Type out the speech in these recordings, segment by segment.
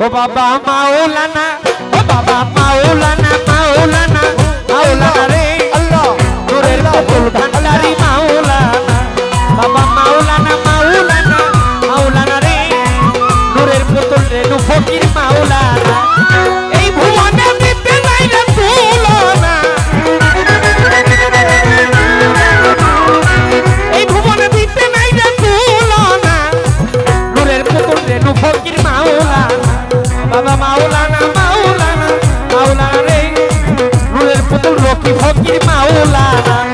ও বাবা মাওলানা ও বাবা মাওলানা মাওলানা মাওলানা রে। আল্লাহ তোরে কবুল ভান্ডারি মাওলানা বাবা মাওলানা মাওলানা মাওলানা রে। নূরের পুতুল রে নু ফকির মাওলানা। মাওলানা মাওলানা মাওলানা রে। রুলের পুতুল রকি ফকির মাওলানা।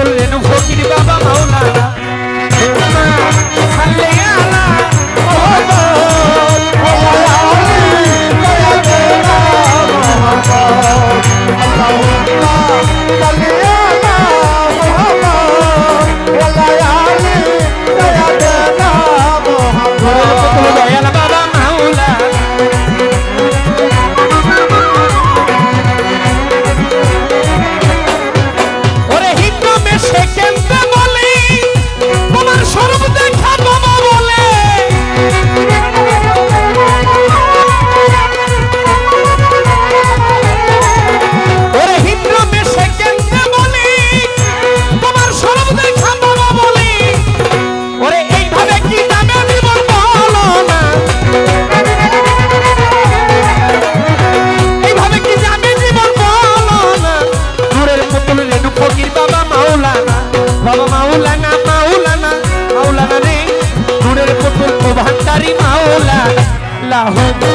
করলেন ফকির বাবা মাওলানা। হ্যাঁ। লাহুম্মা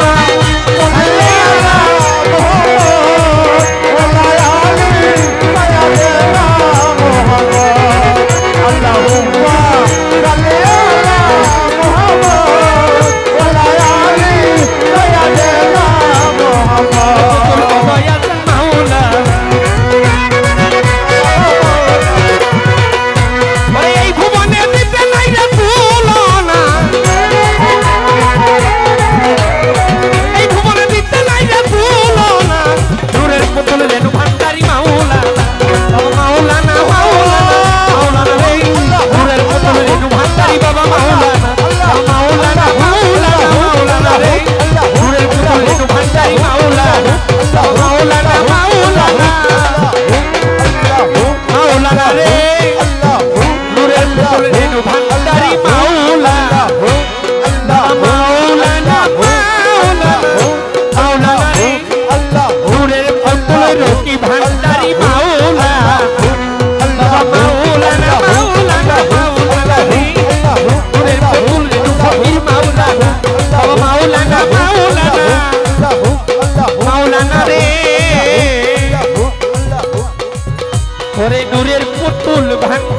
ওরে নূরের পুতুল ভান্ডার